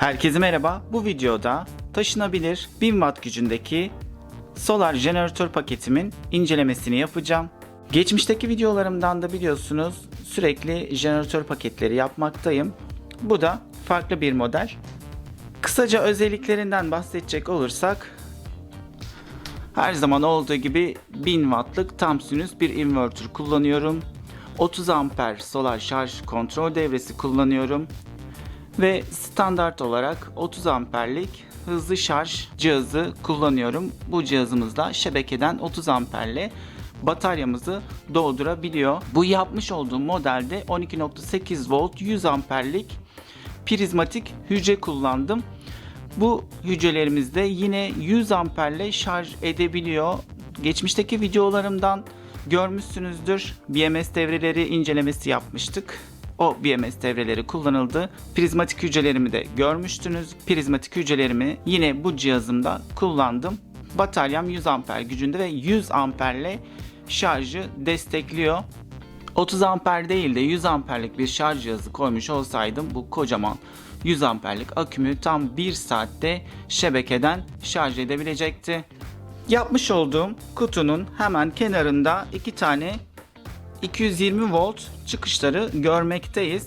Herkese merhaba. Bu videoda taşınabilir 1000 watt gücündeki solar jeneratör paketimin incelemesini yapacağım. Geçmişteki videolarımdan da biliyorsunuz sürekli jeneratör paketleri yapmaktayım. Bu da farklı bir model. Kısaca özelliklerinden bahsedecek olursak her zaman olduğu gibi 1000 wattlık tam sinüs bir inverter kullanıyorum. 30 amper solar şarj kontrol devresi kullanıyorum. Ve standart olarak 30 amperlik hızlı şarj cihazı kullanıyorum. Bu cihazımızda şebekeden 30 amperle bataryamızı doldurabiliyor. Bu yapmış olduğum modelde 12.8 volt 100 amperlik prizmatik hücre kullandım. Bu hücrelerimizde yine 100 amperle şarj edebiliyor. Geçmişteki videolarımdan görmüşsünüzdür. BMS devreleri incelemesi yapmıştık. O BMS devreleri kullanıldı. Prizmatik hücrelerimi de görmüştünüz. Prizmatik hücrelerimi yine bu cihazımda kullandım. Bataryam 100 amper gücünde ve 100 amperle şarjı destekliyor. 30 amper değil de 100 amperlik bir şarj cihazı koymuş olsaydım bu kocaman 100 amperlik akümü tam 1 saatte şebekeden şarj edebilecekti. Yapmış olduğum kutunun hemen kenarında iki tane 220 volt çıkışları görmekteyiz.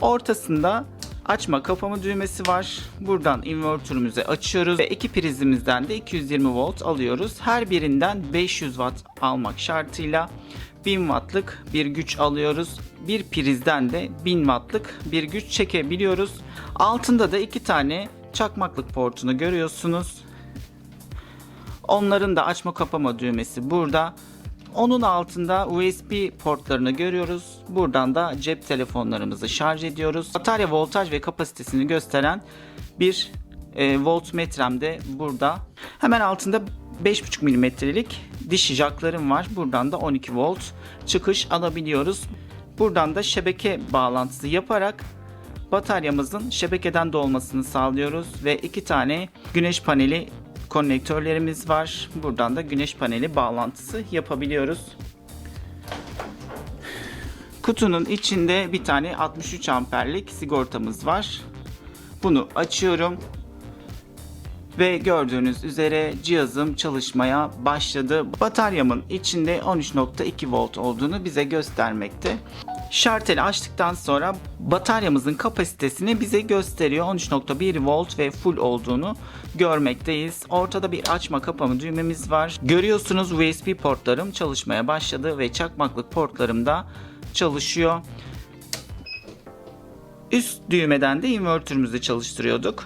Ortasında açma kapama düğmesi var. Buradan invertörümüzü açıyoruz ve iki prizimizden de 220 volt alıyoruz. Her birinden 500 watt almak şartıyla 1000 wattlık bir güç alıyoruz. Bir prizden de 1000 wattlık bir güç çekebiliyoruz. Altında da iki tane çakmaklık portunu görüyorsunuz. Onların da açma kapama düğmesi burada. Onun altında USB portlarını görüyoruz. Buradan da cep telefonlarımızı şarj ediyoruz. Batarya voltaj ve kapasitesini gösteren bir e, voltmetrem de burada. Hemen altında 5,5 milimetrelik diş jacklarım var. Buradan da 12 volt çıkış alabiliyoruz. Buradan da şebeke bağlantısı yaparak bataryamızın şebekeden dolmasını sağlıyoruz ve iki tane güneş paneli konnektörlerimiz var. Buradan da güneş paneli bağlantısı yapabiliyoruz. Kutunun içinde bir tane 63 amperlik sigortamız var. Bunu açıyorum. Ve gördüğünüz üzere cihazım çalışmaya başladı. Bataryamın içinde 13.2 volt olduğunu bize göstermekte. Şarteli açtıktan sonra bataryamızın kapasitesini bize gösteriyor. 13.1 volt ve full olduğunu görmekteyiz. Ortada bir açma kapama düğmemiz var. Görüyorsunuz USB portlarım çalışmaya başladı ve çakmaklık portlarım da çalışıyor. Üst düğmeden de invertörümüzü çalıştırıyorduk.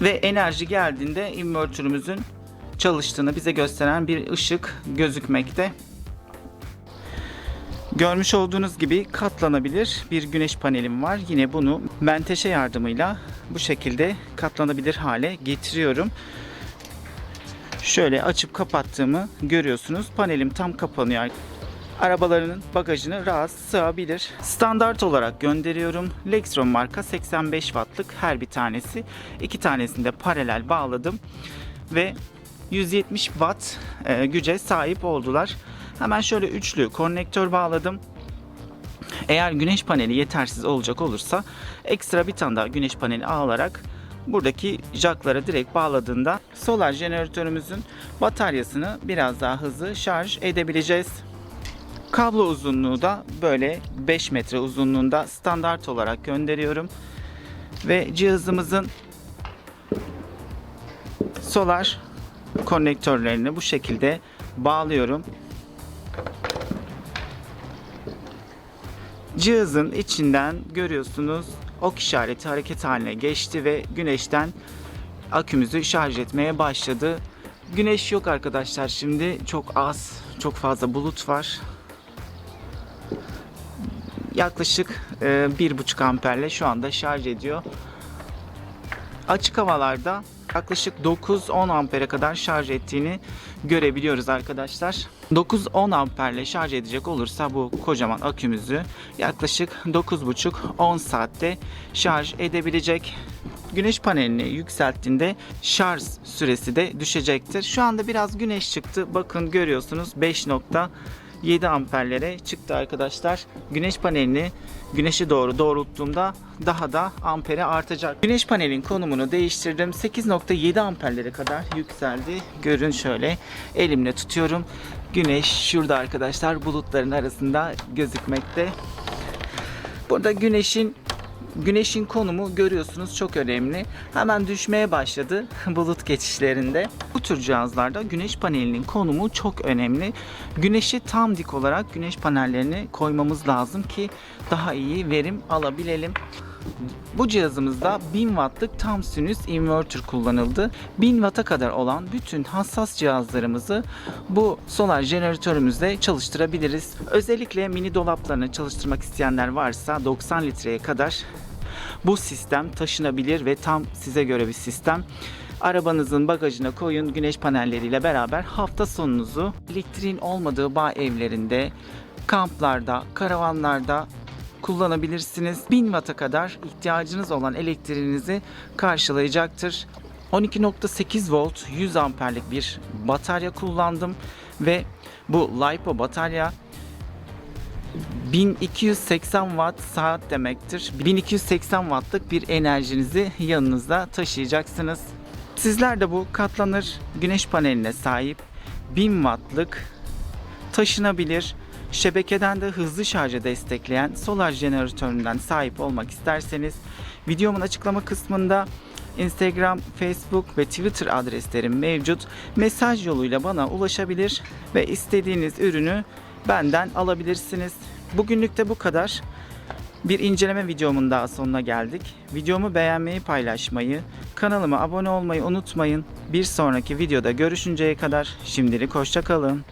Ve enerji geldiğinde invertörümüzün çalıştığını bize gösteren bir ışık gözükmekte. Görmüş olduğunuz gibi katlanabilir bir güneş panelim var. Yine bunu menteşe yardımıyla bu şekilde katlanabilir hale getiriyorum. Şöyle açıp kapattığımı görüyorsunuz. Panelim tam kapanıyor. Arabalarının bagajını rahat sığabilir. Standart olarak gönderiyorum. Lexron marka 85 wattlık her bir tanesi. İki tanesini de paralel bağladım. Ve 170 watt e, güce sahip oldular. Hemen şöyle üçlü konnektör bağladım. Eğer güneş paneli yetersiz olacak olursa ekstra bir tane daha güneş paneli alarak buradaki jacklara direkt bağladığında solar jeneratörümüzün bataryasını biraz daha hızlı şarj edebileceğiz. Kablo uzunluğu da böyle 5 metre uzunluğunda standart olarak gönderiyorum. Ve cihazımızın solar konnektörlerini bu şekilde bağlıyorum. Cihazın içinden görüyorsunuz ok işareti hareket haline geçti ve güneşten akümüzü şarj etmeye başladı. Güneş yok arkadaşlar şimdi çok az çok fazla bulut var. Yaklaşık e, 1.5 amperle şu anda şarj ediyor. Açık havalarda yaklaşık 9-10 ampere kadar şarj ettiğini görebiliyoruz arkadaşlar. 9-10 amperle şarj edecek olursa bu kocaman akümüzü yaklaşık 9,5-10 saatte şarj edebilecek. Güneş panelini yükselttiğinde şarj süresi de düşecektir. Şu anda biraz güneş çıktı. Bakın görüyorsunuz 5.2 7 amperlere çıktı arkadaşlar. Güneş panelini güneşe doğru doğrulttuğumda daha da ampere artacak. Güneş panelin konumunu değiştirdim. 8.7 amperlere kadar yükseldi. Görün şöyle elimle tutuyorum. Güneş şurada arkadaşlar bulutların arasında gözükmekte. Burada güneşin güneşin konumu görüyorsunuz çok önemli. Hemen düşmeye başladı bulut geçişlerinde. Bu tür cihazlarda güneş panelinin konumu çok önemli. Güneşi tam dik olarak güneş panellerini koymamız lazım ki daha iyi verim alabilelim. Bu cihazımızda 1000 wattlık tam sinüs inverter kullanıldı. 1000 watt'a kadar olan bütün hassas cihazlarımızı bu solar jeneratörümüzde çalıştırabiliriz. Özellikle mini dolaplarını çalıştırmak isteyenler varsa 90 litreye kadar bu sistem taşınabilir ve tam size göre bir sistem. Arabanızın bagajına koyun güneş panelleriyle beraber hafta sonunuzu elektriğin olmadığı bağ evlerinde, kamplarda, karavanlarda kullanabilirsiniz. 1000 Watt'a kadar ihtiyacınız olan elektriğinizi karşılayacaktır. 12.8 volt 100 amperlik bir batarya kullandım ve bu LiPo batarya 1280 watt saat demektir. 1280 wattlık bir enerjinizi yanınızda taşıyacaksınız. Sizler de bu katlanır güneş paneline sahip 1000 wattlık taşınabilir, şebekeden de hızlı şarja destekleyen solar jeneratöründen sahip olmak isterseniz videomun açıklama kısmında Instagram, Facebook ve Twitter adreslerim mevcut. Mesaj yoluyla bana ulaşabilir ve istediğiniz ürünü benden alabilirsiniz. Bugünlük de bu kadar. Bir inceleme videomun daha sonuna geldik. Videomu beğenmeyi, paylaşmayı, kanalıma abone olmayı unutmayın. Bir sonraki videoda görüşünceye kadar şimdilik hoşçakalın.